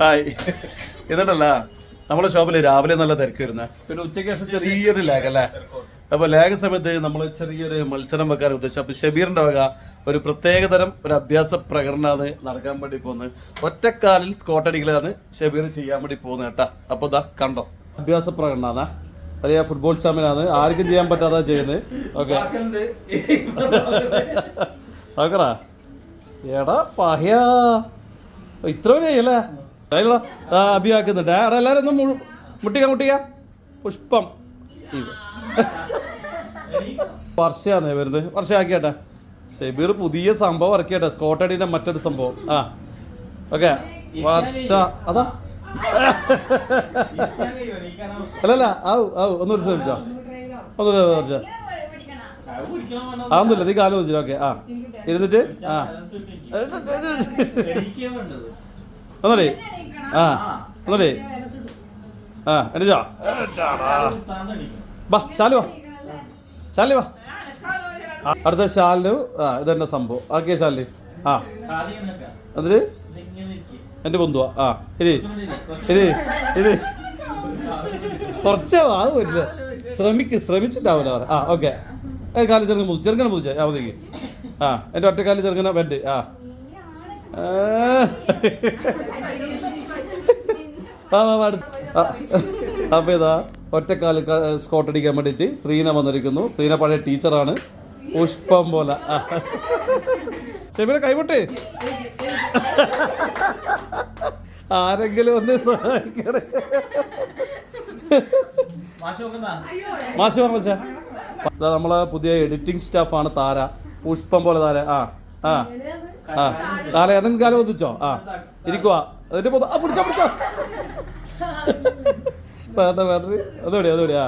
Hi. എന്നിട്ടല്ല നമ്മളെ ഷോപ്പിൽ രാവിലെ നല്ല തിരക്ക് വരുന്ന. പിന്നെ ഉച്ചയ്ക്ക് ശേഷം ചെറിയൊരു ലാഗ് അല്ലേ? അപ്പൊ ലാഗ് സമയത്ത് നമ്മൾ ചെറിയൊരു മത്സരം വെക്കാൻ ഉദ്ദേശിച്ചു അപ്പൊ ഷബീറിന്റെ വക ഒരു പ്രത്യേക തരം ഒരു അഭ്യാസ പ്രകടനമാണ് നടക്കാൻ വേണ്ടി പോകുന്നത്. ഒറ്റക്കാലിൽ സ്കോട്ടടികളാണ് ഷബീർ ചെയ്യാൻ വേണ്ടി പോകുന്നത് കേട്ടാ. അപ്പൊ ദാ കണ്ടോ. അഭ്യാസ പ്രകടനമാണ് വലിയ ഫുട്ബോൾ ചാമ്പ്യനാണ്. ആർക്കും ചെയ്യാൻ പറ്റാതെ ചെയ്യുന്നത്. ഓക്കെ നോക്കറാ എടാ പഹയാ. ഇത്ര വരെയല്ലേ ആ അഭിയാക്കുന്നുണ്ട് എടാ എല്ലാവരും ഒന്ന് മുട്ടിക്ക മുട്ടിക്ക. പുഷ്പം. വർഷയാന്നേ വരുന്നത്. വർഷയാക്കിയാട്ടെ. ഷെബീർ പുതിയ സംഭവം ഇറക്കിയാട്ടെ. സ്കോട്ടടിന്റെ മറ്റൊരു സംഭവം. ആ. ഓക്കെ വർഷ അതാ. അല്ലല്ല ആവു ആവു ഒന്നുകൂടി ശ്രമിച്ചോ ഒന്നുകൂടി വിളിച്ചോ അതൊന്നുമില്ല നീ കാലം വെച്ചില്ല ഓക്കെ ആ. ഇരുന്നിട്ട് ആ. ഒന്നല്ലേ ആ ഒന്നല്ലേ ആ എന്നിട്ടോ വാ ശാലു വാ. ശാലി വാ. അടുത്ത ശാലു ആ ഇതെന്നെ സംഭവം. ആക്കിയ ശാലി? ആ. എന്നിട്ട്? എന്റെ ബന്ധുവാ ആ ഇരി. ഇരി ഇരി. കുറച്ച് അത് പറ്റില്ല. ശ്രമിക്ക് ശ്രമിച്ചിട്ടാവില്ല ആ ഓക്കെ. കാൽ ചെറുങ്ങനെ മുതി ചെറുങ്ങനെ മുതിച്ച ആ മതിക്ക് ആ എന്റെ ഒറ്റക്കാൽ ചെറുങ്ങനെ വേണ്ടി ആ. ആ. വാ വാ വാ അടുത്ത്. ആ. അപ്പൊ ഇതാ ഒറ്റക്കാൽ സ്കോട്ട് അടിക്കാൻ വേണ്ടിയിട്ട് ശ്രീന വന്നിരിക്കുന്നു. ശ്രീന പഴയ ടീച്ചറാണ്. പുഷ്പം പോലെ. ഷെബീന കൈവിട്ട്. ആരെങ്കിലും ഒന്ന് സഹായിക്കണേ. മാഷി പറഞ്ഞ നമ്മളെ പുതിയ എഡിറ്റിംഗ് സ്റ്റാഫാണ് താര. പുഷ്പം പോലെ താര. ആ ആ ആ. താര ഏതെങ്കിലും കാലം ഒന്നിച്ചോ ആ ഇരിക്കുവാ. അതിന്റെ പൊതു ആ പിടിച്ചോ പിടിച്ചോ. വേണ്ട വേണ്ട അതോടെ അതോടെ ആ.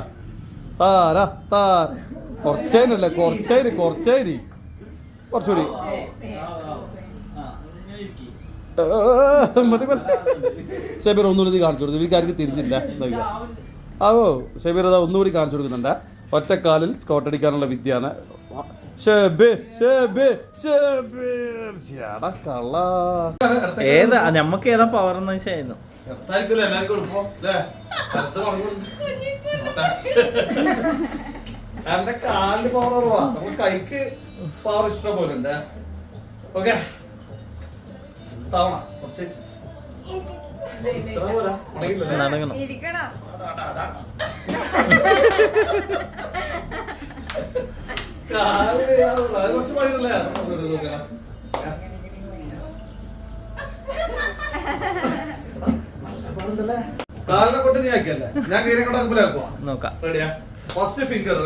താര താ കുറച്ചേനല്ലേ കുറച്ചേരി കുറച്ചേരി. കുറച്ചുകൂടി. മതി മതി. ഷബീർ ഒന്നുകൂടി കാണിച്ചു കൊടുത്തു. ഇവർക്കാർക്ക് തിരിഞ്ഞില്ല. ആവോ ഷബീർ അതാ ഒന്നുകൂടി കാണിച്ചു കൊടുക്കുന്നുണ്ട്. ഒറ്റക്കാലിൽ സ്കോട്ട് അടിക്കാനുള്ള വിദ്യയാണ്. ഏതാ ഞമ്മക്ക് ഏതാ പവർ എന്ന് വെച്ചായിരുന്നു? കാലിന് പവർ കുറവാ. നമുക്ക് കൈക്ക് പവർ ഇഷ്ടം പോലെ ഉണ്ട്. ഓക്കെ തവണ കുറച്ച്? നടക്കണം കുറച്ച്? കാലിനെ കൊണ്ട് നീ ആക്കിയല്ലേ? ഞാൻ കീരെ കൊണ്ട്? മുമ്പിലാക്കുവാ നോക്കാം. റെഡിയാ. ഫസ്റ്റ് ഫിംഗർ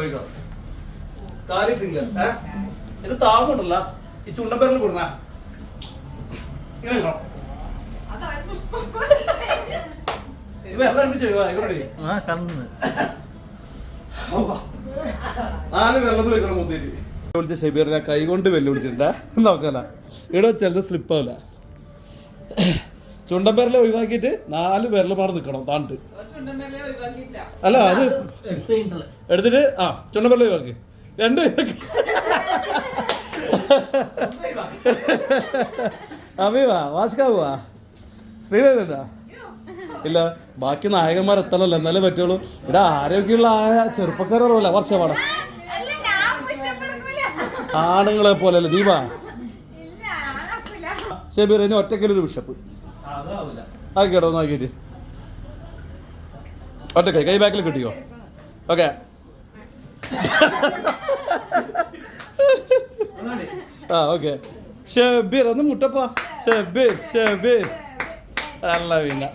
കാലി ഫിംഗർ ഏ? ഇത് താങ്ങുണ്ടല്ല. ഈ ചുണ്ടപ്പേരിൽ കൊടുന്ന. ഇങ്ങനെ കണ്ണു നാല് വെള്ളത്തിൽ വെക്കണം മുത്തേരി വിളിച്ച ഷെബീറിനെ കൈ കൊണ്ട് വെല്ലുവിളിച്ചിട്ടുണ്ട്. നോക്കല ഇവിടെ ചിലത് സ്ലിപ്പാവില്ല ചുണ്ടമ്പേരലെ ഒഴിവാക്കിയിട്ട് നാല് വിരലുമാടെ നിൽക്കണം താണ്ട്. അല്ല അത് എടുത്തിട്ട് ആ ചുണ്ടമ്പേരലെ ഒഴിവാക്കി. രണ്ട് ഒഴിവാക്കി. അഭിവാ വാസ്കാവുവാ ശ്രീനേതാ ഇല്ല ബാക്കി നായകന്മാർ എത്തണല്ലോ എന്നാലേ പറ്റുള്ളൂ. ഇവിടെ ആരോഗ്യമുള്ള ആ ചെറുപ്പക്കാരല്ല വർഷമാണ് അല്ല ആണുങ്ങളെ പോലെയല്ല ദീപ. ഇല്ല ഞാനാക്കൂല ഷെബീർ ഇനി ഒറ്റക്കലൊരു ബിഷപ്പ് ആക്കിട്ടോ ഒന്ന് ആക്കിയിട്ട്. ഒറ്റക്കൈ കൈ ബാക്കിൽ കിട്ടിയോ ഓക്കെ. ആ ഓക്കെ. ഷബീർ ഒന്ന് മുട്ടപ്പാ. ഷബീർ ഷബീർ അല്ല പിന്നെ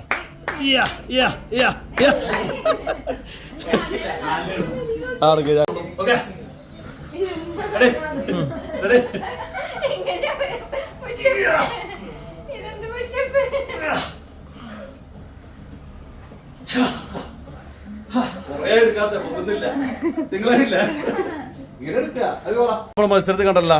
എടുക്കാത്ത മത്സരത്തിൽ കണ്ടല്ല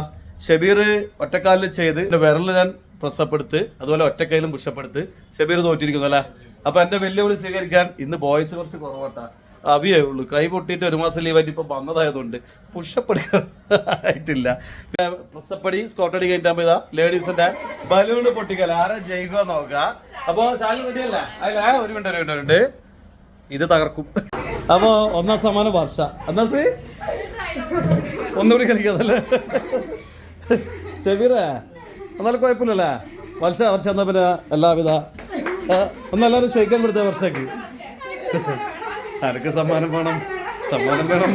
ഷബീർ ഒറ്റക്കാലിൽ ചെയ്ത് വിരൽ വിരലിൽ ഞാൻ പ്രസ്സപ്പ് എടുത്ത് അതുപോലെ ഒറ്റക്കൈയിലും പുഷപ്പ് എടുത്ത് ഷബീർ തോറ്റിരിക്കുന്നു അല്ലെ? അപ്പൊ എന്റെ വെല്ലുവിളി സ്വീകരിക്കാൻ ഇന്ന് ബോയ്സ് കുറച്ച് കുറവട്ടാ. അവിയേ ഉള്ളൂ. കൈ പൊട്ടിയിട്ട് ഒരു മാസം ലീവായിട്ട് ഇപ്പൊ വന്നതായതുകൊണ്ട് പുഷപ്പ് എടുക്കാൻ ആയിട്ടില്ല പ്രസപ്പടി സ്കോട്ടടി കഴിഞ്ഞാൽ ഇതാ ലേഡീസിന്റെ ബലൂണ് പൊട്ടിക്കല. ആരാ ജയിക്കുക നോക്കാം. അപ്പൊ ശാലി റെഡിയല്ല? അല്ല? ഒരു മിനിറ്റ് ഒരു മിനിറ്റ് ഉണ്ട് ഇത് തകർക്കും. അപ്പോ ഒന്നാം സമ്മാനം വർഷ. എന്നാ ശ്രീ? ഒന്നുകൂടി കളിക്കാതല്ലേ? ഷബീറേ എന്നാലും കുഴപ്പമില്ലല്ലേ? വർഷ വർഷം എന്നാ പിന്നെ എല്ലാവിധ ഒന്നെല്ലാവരും ക്ഷയിക്കാൻ കൊടുത്ത വർഷക്ക് ആർക്ക് സമ്മാനം വേണം? സമ്മാനം വേണം.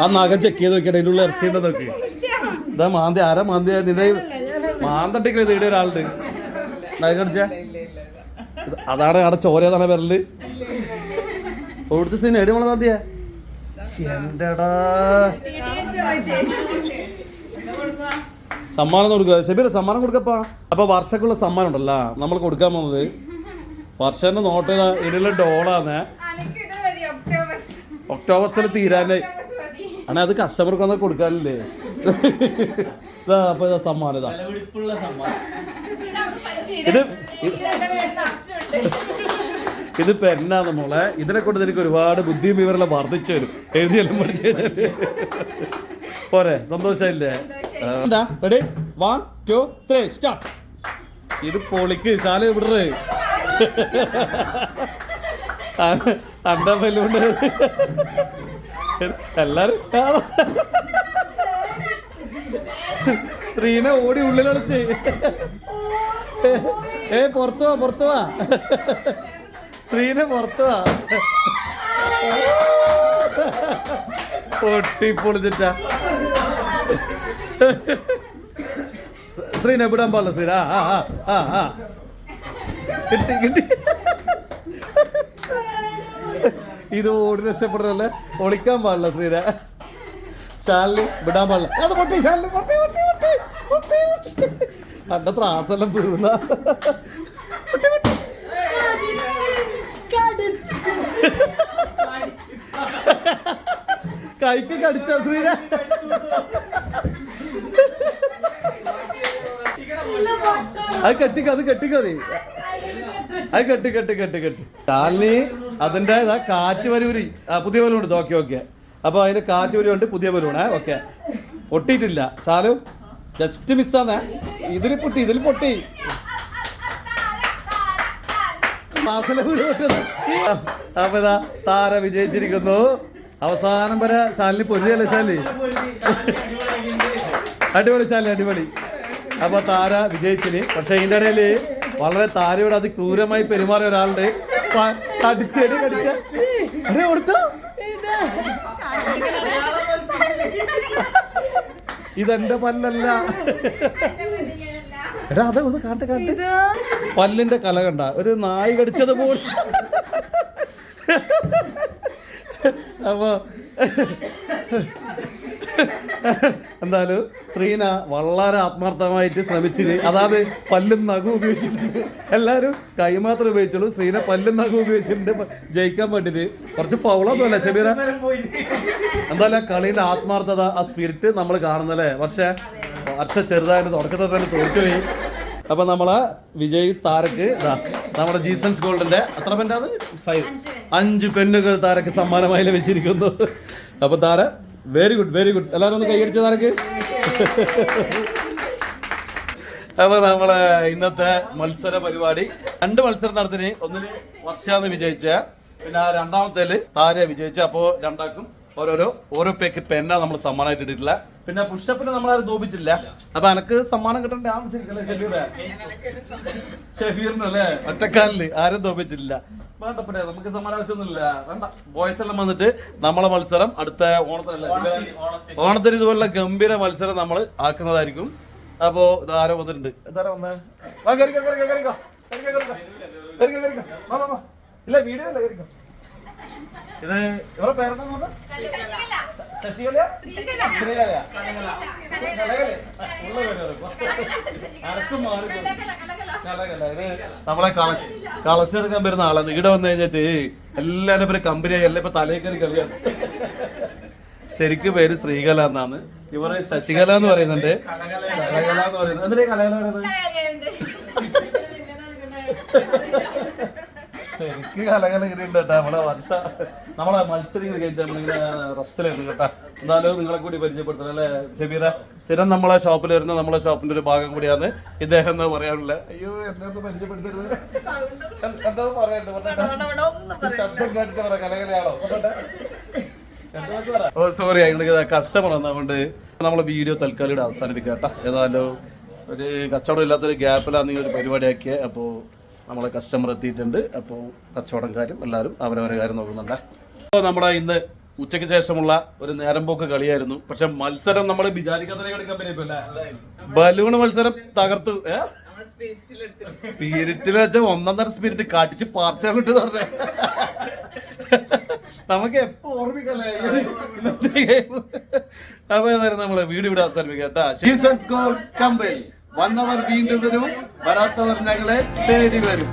ആ നഖം ചെക്ക് ചെയ്ത് നോക്കിയാൽ അതിന്റെ ഉള്ളിൽ ഇറച്ചിയുണ്ടോ നോക്കി. ഇതാ മാന്തി ആരാ മാന്തി? നിന്റെ മാന്തട്ടിക്കൽ തീടെ ഒരാളുണ്ട്. നഖം കടിച്ച അതാണ് അവിടെ ചോരതാണ് വിരൽ. ഓടുത്ത സീൻ എടി മോളെ മാന്തിയാ? എന്റെടാ സമ്മാനം കൊടുക്കുക ഷബീർ സമ്മാനം കൊടുക്കപ്പാ അപ്പൊ വർഷക്കുള്ള സമ്മാനം ഉണ്ടല്ലോ നമ്മൾ കൊടുക്കാൻ പോകുന്നത് വർഷന്റെ നോട്ട് ഇതാ ഇതിലുള്ള ഡോളാണ് ഒക്ടോബർസിൽ തീരാനായി അങ്ങനെ ആണെ അത് കസ്റ്റമർക്ക് വന്നാൽ കൊടുക്കാനില്ലേ ഇതാ അപ്പൊ ഇതാ സമ്മാനം ഇതാ ഇത് പെന്നാണ് മോളെ? ഇതിനെ കൊണ്ട് എനിക്ക് ഒരുപാട് ബുദ്ധിയും വിവരം വർദ്ധിച്ചു വരും എഴുതിയെല്ലാം പഠിച്ചു കഴിഞ്ഞാൽ പോരെ സന്തോഷമില്ലേ ready one two three start ഇത് പൊളിക്ക് ശാല വിടറ്. അണ്ട ബലൂണ്ട് എല്ലാരും ശ്രീനെ ഓടി ഉള്ളിലൊളിച്ച് ഏ പുറത്തു വാ പുറത്തു വാ. ശ്രീനെ പുറത്തു. പൊട്ടിപ്പൊളിച്ചിട്ട. പൊട്ടി പൊളിച്ചിട്ടാ ശ്രീനെ വിടാൻ പാടില്ല സ്ത്രീ ആ ആ കിട്ടി കിട്ടി. ഇത് ഓടി രക്ഷപ്പെടുന്നല്ലേ ഒളിക്കാൻ പാടില്ല സ്ത്രീനെ ശാലിനി വിടാൻ പാടില്ല. അത് പൊട്ടി പൊട്ടി പൊട്ടി പൊട്ടി പൊട്ടി പൊട്ടി. അന്റെ ത്രാസെല്ലാം വീഴുന്ന കൈക്ക് കടിച്ച ശ്രീനെ അത് കെട്ടിക്ക അത് കെട്ടിക്കതി അത് കെട്ടി കെട്ടി കെട്ടി കെട്ടി. കാലിനി അതിന്റെ ഇതാ കാറ്റ് വരൂരി. ആ പുതിയ ബലൂൺ ഉണ്ട്. ഓക്കെ ഓക്കെ അപ്പൊ അതിന്റെ കാറ്റ് വരൂണ്ട് പുതിയ ബലൂണേ ഓക്കെ. പൊട്ടിയിട്ടില്ല. സാലു ജസ്റ്റ് മിസ്സാന്നേ ഇതിൽ പൊട്ടി ഇതിൽ പൊട്ടി. പൊട്ടുന്നു. അപ്പൊ താര വിജയിച്ചിരിക്കുന്നു. അവസാനം വരെ ശാലിനി പൊരുതിയല്ലേ ശാലി അടിപൊളി ശാലി അടിപൊളി. അപ്പൊ താര വിജയിച്ചിന്. പക്ഷെ ഇതിന്റെ ഇടയിൽ വളരെ താരയോട് അതിക്രൂരമായി പെരുമാറിയ ഒരാളുണ്ട് കടിച്ചേടി കടിച്ച കൊടുത്തു? ഇതെന്റെ പല്ലല്ല. എടാ അതെ ഒന്ന് കാട്ട് കാട്ട് പല്ലിന്റെ കല കണ്ട. ഒരു നായി കടിച്ചത് പോലെ അപ്പൊ എന്തായാലും ശ്രീന വളരെ ആത്മാർത്ഥമായിട്ട് ശ്രമിച്ചിന്. അതായത് പല്ലും നഖം ഉപയോഗിച്ചിട്ടുണ്ട്. എല്ലാവരും കൈ മാത്രം ഉപയോഗിച്ചുള്ളൂ. ശ്രീന പല്ലും നഖം ഉപയോഗിച്ചിട്ടുണ്ട്. ജയിക്കാൻ വേണ്ടിട്ട്. കുറച്ച് ഫൗളൊന്നുമല്ല ഷബീറ. എന്തായാലും കളിയിലെ ആത്മാർത്ഥത ആ സ്പിരിറ്റ് നമ്മൾ കാണുന്നല്ലേ? പക്ഷേ വർഷ ചെറുതായിട്ട് തുടക്കത്തിൽ തന്നെ തോറ്റുപോയി അപ്പൊ നമ്മളെ വിജയ് താരക്ക് നമ്മുടെ ജീസൻസ് ഗോൾഡിന്റെ എത്ര പെന്നാണ് ഫൈവ് അഞ്ച് പെണ്ണുകൾ താരക്ക് സമ്മാനമായി ലഭിച്ചിരിക്കുന്നു അപ്പൊ Tara very good very good എല്ലാവരും ഒന്ന് കൈയടിച്ച താരക്ക്? അപ്പൊ നമ്മളെ ഇന്നത്തെ മത്സര പരിപാടി. രണ്ട് മത്സരം നടത്തിന് ഒന്നിന് വർഷാന്ന് വിജയിച്ച പിന്നെ ആ രണ്ടാമത്തേൽ താര വിജയിച്ച അപ്പോ രണ്ടാക്കും ഓരോരോ ഓരോ പേക്ക് പെന്ന നമ്മൾ സമ്മാനമായിട്ട് ഇട്ടിട്ടില്ല പിന്നെ പുഷപ്പിനെ നമ്മൾ ആരും തോപ്പിച്ചില്ല. അപ്പൊ എനക്ക് സമ്മാനം കിട്ടേണ്ട ആവശ്യമില്ലേ ഷബീറെ. ഷബീറിനല്ലേ? ഒറ്റക്കാലിൽ ആരും തോപ്പിച്ചില്ല വേണ്ട നമുക്ക് സമ്മാനം ആവശ്യമൊന്നുമില്ല. വേണ്ട ബോയ്സ് എല്ലാം വന്നിട്ട് നമ്മളെ മത്സരം അടുത്ത ഓണത്തിനല്ലേ? ഓണത്തിന് ഇതുപോലുള്ള ഗംഭീര മത്സരം നമ്മൾ ആക്കുന്നതായിരിക്കും. അപ്പോ ഇതാരോ വന്നിട്ടുണ്ട്. എന്താരോ വന്നേ. ഇല്ല വീഡിയോ അല്ല കേറിക്കോ. ഇത് ഇവരുടെ പേരെന്താ ശശികല? ശ്രീകല. അനക്ക് മാറി. കലകല ഇത് നമ്മളെ കളക്ഷൻ കളക്ഷൻ എടുക്കാൻ വരുന്ന ആളാണ്. ഇവിടെ വന്നു കഴിഞ്ഞിട്ട് എല്ലാവരും പേര് കമ്പനിയായി. എല്ലാം ഇപ്പൊ തലയിൽ കയറി കളിയാണ്. ശരിക്കും പേര് ശ്രീകല എന്നാണ്. ഇവർ ശശികല എന്ന് പറയുന്നുണ്ട്. കലകല എന്ന് പറയുന്നത് എന്തിനാ കലകല പറയുന്നത്? ശരിക്ക് കലകല ഇങ്ങനെയുണ്ട് കേട്ടോ. നമ്മളെ വർഷ നമ്മളെ മത്സരങ്ങൾ കഴിഞ്ഞിട്ട് നമ്മളിങ്ങനെ റെസ്റ്റിലായിരുന്നു കേട്ടോ. എന്നാലും നിങ്ങളെ കൂടി പരിചയപ്പെടുത്തണം അല്ലേ ഷബീറ സ്ഥിരം നമ്മളെ ഷോപ്പിൽ വരുന്ന നമ്മളെ ഷോപ്പിന്റെ ഒരു ഭാഗം കൂടിയാണ് ഇദ്ദേഹം എന്ന് പറയാനുള്ള? അയ്യോ എന്താ പരിചയപ്പെടുത്തരുത്? എന്ത്- പറയാനുണ്ട് ശബ്ദം കേട്ടിട്ട് പറ കലകലയാണോ? ഓ സോറി അതിന്റെ കസ്റ്റമർ അതുകൊണ്ട് നമ്മളെ വീഡിയോ തൽക്കാലം ഇവിടെ അവസാനിപ്പിക്കാം കേട്ടോ. ഏതായാലും ഒരു കച്ചവടം ഇല്ലാത്തൊരു ഗ്യാപ്പിലാണ് നിങ്ങൾ ഒരു പരിപാടിയാക്കിയത് അപ്പോൾ നമ്മളെ കസ്റ്റമർ എത്തിയിട്ടുണ്ട്. അപ്പോൾ കച്ചവടക്കാരും എല്ലാവരും അവരവരെ കാര്യം നോക്കുന്നുണ്ട്. അപ്പോൾ നമ്മുടെ ഇന്ന് ഉച്ചയ്ക്ക് ശേഷമുള്ള ഒരു നേരം പോക്ക് കളിയായിരുന്നു. പക്ഷെ മത്സരം നമ്മൾ ബലൂൺ മത്സരം തകർത്തു. ഏ? സ്പിരിറ്റിൽ വെച്ച ഒന്നൊന്നര സ്പിരിറ്റ് കാട്ടിച്ച് പാർച്ചിട്ട് പറഞ്ഞ. നമുക്ക് എപ്പോ ഓർമ്മിക്കല്ലേ? അപ്പൊ ഏതായാലും നമ്മൾ വീട് ഇവിടെ അവസാനിപ്പിക്കാം കേട്ടാ. വന്നവർ വീണ്ടും വരും വരാത്തവർ ഞങ്ങളെ തേടി വരും.